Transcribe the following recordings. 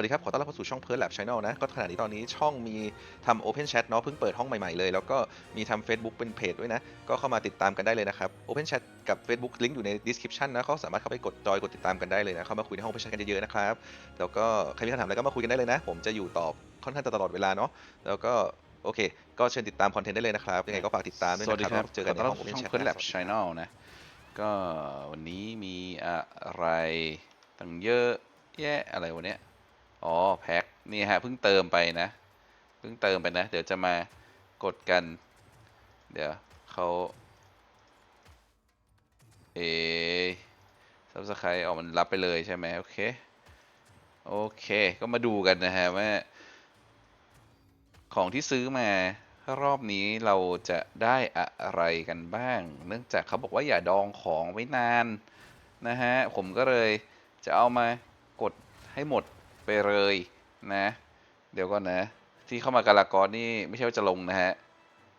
สวัสดีครับ ขอต้อนรับเข้าสู่ช่อง p e r Lab Channel นะ ก็ขณะนี้ตอนนี้ช่องมีทำ Open Chat เนาะเพิ่งเปิดห้องใหม่ๆเลย แล้วก็มีทำ Facebook เป็นเพจด้วยนะ ก็เข้ามาติดตามกันได้เลยนะครับ Open Chat กับ Facebook ลิงก์อยู่ใน description นะเขาสามารถเข้าไปกดจอยกดติดตามกันได้เลยนะ เข้ามาคุยในห้อง Open Chat กันเยอะๆนะครับ แล้วก็ใครมีคำถามอะไรก็มาคุยกันได้เลยนะ ผมจะอยู่ตอบค่อนข้างจะตลอดเวลาเนาะ แล้วก็โอเค ก็เชิญติดตามคอนเทนต์ได้เลยนะครับ ยังไงก็ฝากติดตามด้วยสวัสดีนะครับครับแล้วเจอกันในขต้ห้รัองบ Open ช่อง Chat เพื่อนนะ Lab Channel นะ ก็วันนี้มีอะไรตั้งเยอะแยะอะไรวะเนี้ย อ๋อแพ็คนี่ฮะเพิ่งเติมไปนะเพิ่งเติมไปนะ เดี๋ยวจะมากดกัน เดี๋ยวเขาเอซับสไครต์ออกมันรับไปเลยใช่ไหมโอเค โอเค ก็มาดูกันนะฮะว่าของที่ซื้อมารอบนี้เราจะได้อะไรกันบ้าง เนื่องจากเขาบอกว่าอย่าดองของไว้นานนะฮะ ผมก็เลยจะเอามากดให้หมด ไปเลยนะ เดี๋ยวก่อนนะ ที่เข้ามากาลากอนนี่ไม่ใช่ว่าจะลงนะฮะ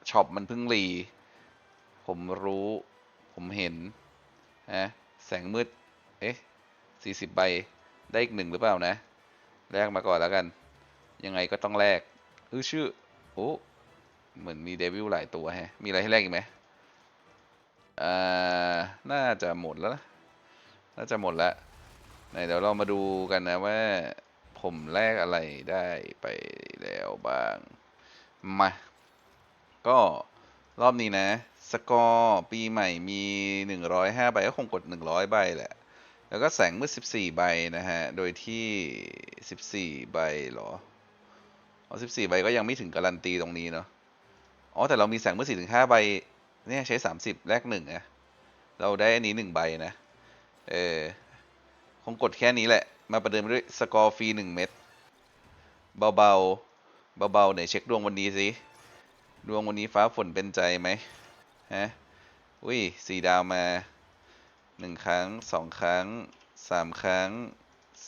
ช็อปมันเพิ่งรีผมรู้ ผมเห็นนะแสงมืด เอ๊ะสี่สิบใบ ได้อีกหนึ่งหรือเปล่านะ แลกมาก่อนแล้วกัน ยังไงก็ต้องแลกเออชื่อ โอ้เหมือนมีเดวิลหลายตัวแฮะ มีอะไรให้แลกอีกไหมอ่า น่าจะหมดแล้วนะ น่าจะหมดแล้วไหนเดี๋ยวเรามาดูกันนะว่า ผมแลกอะไรได้ไปแล้วบ้าง มา ก็รอบนี้นะ สกอร์ปีใหม่มี 105 ใบ ก็คงกด 100 ใบแหละ แล้วก็แสงมืด14 ใบนะฮะ โดยที่ 14 ใบหรออ๋อ14 ใบก็ยังไม่ถึงการันตีตรงนี้เนาะ อ๋อ แต่เรามีแสงมืด4ถึง5ใบ เนี่ยใช้ 30 แลกหนึ่งนะเราได้อันนี้หนึ่งใบนะ เออ คงกดแค่นี้แหละ มาประเดิมด้วยสกอร์ฟรีหนึ่งเม็ดเบาๆ เบาๆไหนเช็คดวงวันนี้สิดวงวันนี้ฟ้าฝนเป็นใจไหมฮะอุ้ยสี่ดาวมาหนึ่งครั้งสองครั้งสามครั้ง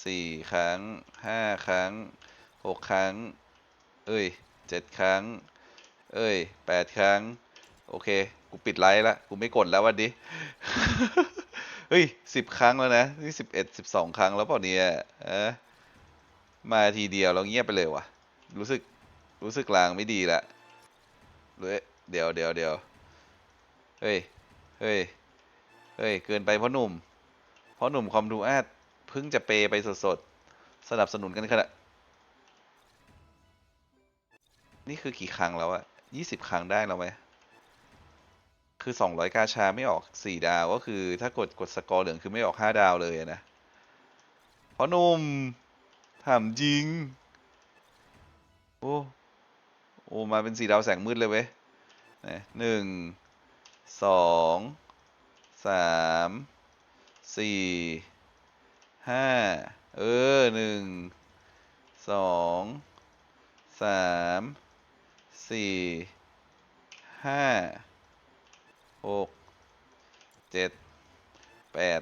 สี่ครั้งห้าครั้งหกครั้ง เอ้ยเจ็ดครั้ง เอ้ยแปดครั้ง โอเค กูปิดไลฟ์ละ กูไม่กดแล้ววันนี้ ฮ้ยสิบครั้งแล้วนะ นี่สิบเอ็ดสิบสองครั้งแล้วเปล่าเนี่ยเอะมาทีเดียวแล้วเงียบไปเลยว่ะรู้สึกรู้สึกลางไม่ดีละเฮ้ยเดี๋ยวเดี๋ยวเดี๋ยวเฮ้ยเฮ้ยเฮ้ยเกินไปเพราะหนุ่มเพราะหนุ่มคอมดูอาดเพิ่งจะเปย์ไปสดๆสนับสนุนกันขนาดนี่คือกี่ครั้งแล้วอะยี่สิบครั้งได้แล้วไหม คือสองร้อยกาชาไม่ออกสี่ดาว ก็คือถ้ากดกดสกอร์เหลืองคือไม่ออกห้าดาวเลยนะเพราะนุ่มถามจริง โอ้ โอ้ มาเป็นสีดาวแสงมืดเลยเว้ยหนึ่ง สอง สาม สี่ ห้า เออหนึ่ง สอง สาม สี่ ห้า หกเจ็ดแปด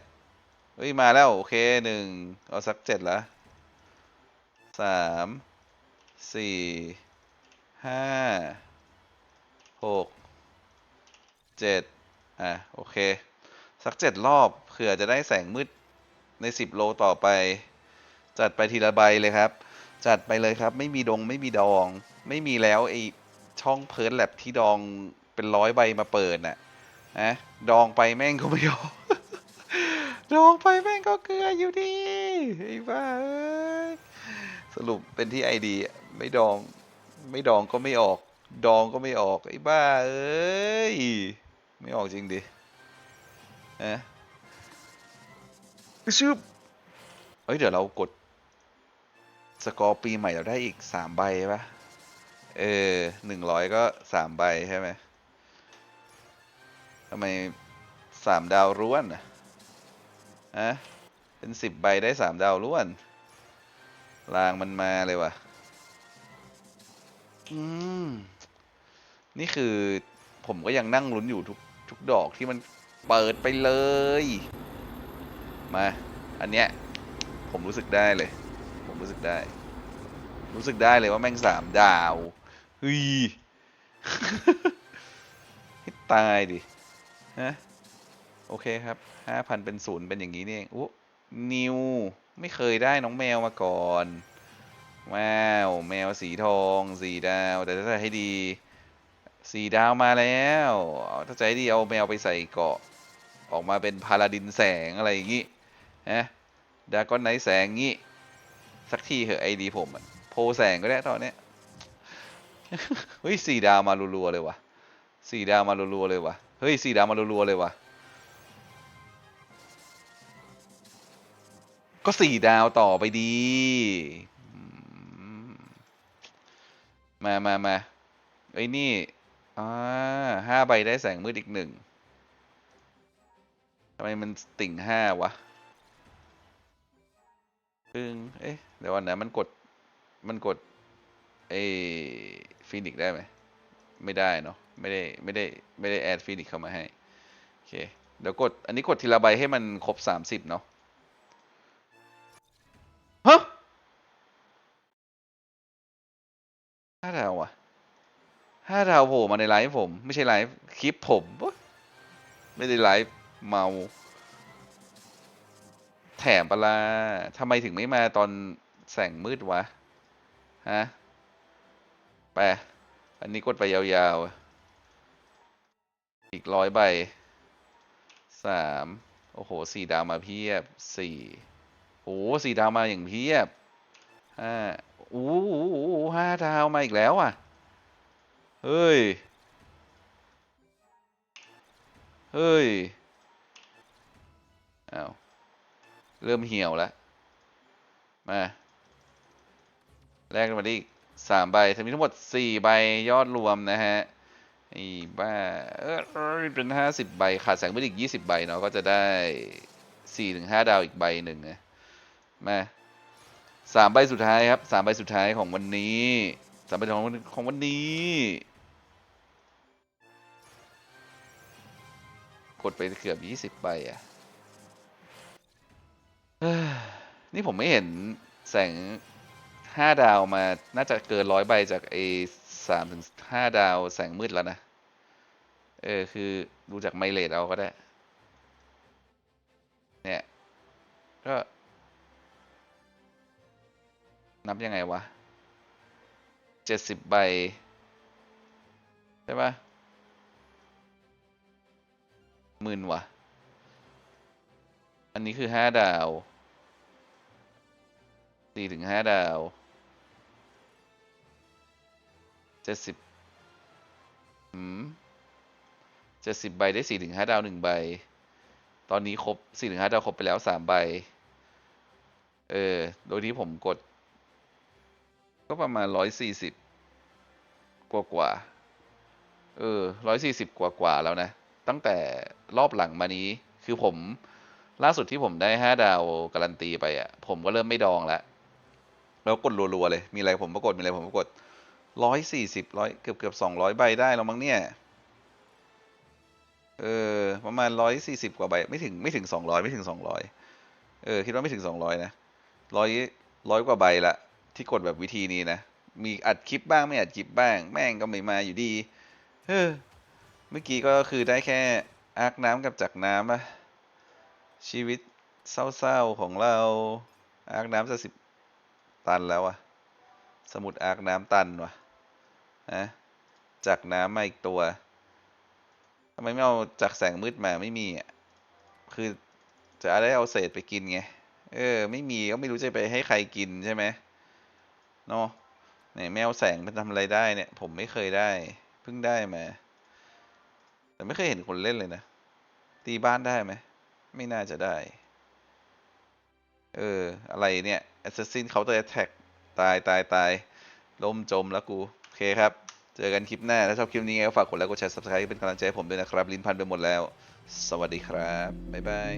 เฮ้ย มาแล้ว โอเคหนึ่งเอาสักเจ็ดละสามสี่ห้าหกเจ็ดอะ โอเค สักเจ็ดรอบเผื่อจะได้แสงมืดในสิบโลต่อไป จัดไปทีละใบเลยครับ จัดไปเลยครับ ไม่มีดงไม่มีดอง ไม่มีแล้วไอช่องเพิร์ดแลบที่ดองเป็นร้อยใบมาเปิดน่ะ นะดองไปแม่งก็ไม่ออกดองไปแม่งก็เกลืออยู่ดีไอ้บ้าเสรุปเป็นที่ไอดีไม่ดองไม่ดองก็ไม่ออก ดองก็ไม่ออกไอ้บ้าเอ้ยไม่ออกจริงดินะชืบเฮ้ยเดี๋ยวเรากดสกอร์ปีใหม่เราได้อีกสามใบปะเออหนึ่งร้อยก็สามใบใช่ไหม ทำไมสามดาวร้วนอะฮะเป็นสิบใบได้สามดาวร้วนลางมันมาเลยว่ะ อืม นี่คือผมก็ยังนั่งลุ้นอยู่ทุกทุกดอกที่มันเปิดไปเลย มา อันเนี้ย ผมรู้สึกได้เลย ผมรู้สึกได้ รู้สึกได้เลยว่าแม่งสามดาวเฮ้ยตายดิ ฮะโอเคครับห้าพันเป็นศูนย์เป็นอย่างนี้นี่เองอุ๊นิว ไม่เคยได้น้องแมวมาก่อนแมวแมวสีทองสีดาว แต่ถ้าจะให้ดี สีดาวมาแล้ว ถ้าให้ดีเอาแมวไปใส่เกาะ ออกมาเป็นพาลาดินแสงอะไรอย่างงี้นะดาก้อนไนแสงงี้ สักทีเหอะไอดีผมอะโพแสงก็ได้ตอนเนี้ยเฮ้ยสีดาวมารัวๆเลยวะสีดาวมารัวๆเลยวะ เฮ้ยสี่ดาวมารัวๆเลยวะก็สี่ดาวต่อไปดี มามามาไอ้นี่อ่าห้าใบได้แสงมืดอีกหนึ่งทำไมมันติ่งห้าวะซึ่งเอ๊ะ เดี๋ยววันนะมันกด มันกดไอ้ฟีนิกได้ไหม ไม่ได้เนาะไม่ได้ไม่ได้ไม่ได้แอดฟีนิกเข้ามาให้ โอเค เดี๋ยวกด อันนี้กดทีละใบให้มันครบสามสิบเนาะฮะห้าดาวอะห้าดาวโผล่มาในไลฟ์ผม ไม่ใช่ไลฟ์คลิปผม ไม่ได้ไลฟ์เมาแถมปลาทำไมถึงไม่มาตอนแสงมืดวะ ฮะ ไป อันนี้กดไปยาวๆ อีกร้อยใบสามโอ้โหสี่ดาวมาเพียบสี่โอ้โหสี่ดาวมาอย่างเพียบห้าโอ้โหห้าดาวมาอีกแล้วอะ เฮ้ย เฮ้ยอ้าวเริ่มเหี่ยวแล้ว มาแลกกันมาดิอีกสามใบจะมีทั้งหมดสี่ใบยอดรวมนะฮะ ไอ้บ้าเออเป็นห้าสิบใบขาดแสงไปอีกยี่สิบใบเนาะก็จะได้สี่ถึงห้าดาวอีกใบหนึ่งนะมาสามใบสุดท้ายครับสามใบสุดท้ายของวันนี้สามใบของวันของวันนี้ กดไปเกือบยี่สิบใบอะเอ้อนี่ผมไม่เห็นแสงห้าดาวมาน่าจะเกินร้อยใบจากไอ สามถึงห้าดาวแสงมืดแล้วนะ เออ คือดูจากไมเลดเอาก็ได้ เนี่ย ก็ นับยังไงวะเจ็ดสิบใบ ใช่ปะหมื่นวะอันนี้คือห้าดาวสี่ถึงห้าดาว เจ็ดสิบอืมเจ็ดสิบใบได้สี่ถึงห้าดาวหนึ่งใบ ตอนนี้ครบสี่ถึงห้าดาวครบไปแล้วสามใบ เออ โดยที่ผมกด ก็ประมาณร้อยสี่สิบกว่ากว่าๆเออร้อยสี่สิบกว่ากว่าๆแล้วนะ ตั้งแต่รอบหลังมานี้ คือผมล่าสุดที่ผมได้ห้าดาวการันตีไปอะ ผมก็เริ่มไม่ดองแล้ว แล้วกดรัวๆเลย มีอะไรผมก็กด มีอะไรผมก็กด ร้อยสี่สิบร้อยเกือบเกือบสองร้อยใบได้แล้วมั้งเนี่ย เออ ประมาณร้อยสี่สิบกว่าใบ ไม่ถึงไม่ถึงสองร้อยไม่ถึงสองร้อยเออ คิดว่าไม่ถึงสองร้อยนะร้อยร้อยกว่าใบละ ที่กดแบบวิธีนี้นะ มีอัดคลิปบ้างไม่อัดคลิปบ้าง แม่งก็ไม่มาอยู่ดี เฮ้อเมื่อกี้ก็คือได้แค่อาร์กน้ำกับจักรน้ำอะชีวิตเศร้าๆของเราอาร์กน้ำจะสิบตันแล้วอะสมุดอาร์กน้ำตันวะ นะจากน้ำมาอีกตัวทำไมไม่เอาจากแสงมืดมาไม่มีอะคือจะได้เอาเศษไปกินไง เออ ไม่มีก็ไม่รู้จะไปให้ใครกินใช่ไหมเนาะไหนแมวแสงมันทำอะไรได้เนี่ย ผมไม่เคยได้เพิ่งได้มา แต่ไม่เคยเห็นคนเล่นเลยนะ ตีบ้านได้ไหม ไม่น่าจะได้ เออ อะไรเนี่ย Assassin Counter Attack ตายตายตายล่มจมแล้วกู เคครับ เจอกันคลิปหน้า ถ้าชอบคลิปนี้ไงก็ฝากกดไลค์กดแชร์ Subscribe เป็นกำลังใจให้ผมด้วยนะครับ ลิ้นพันไปหมดแล้ว สวัสดีครับ บ๊ายบาย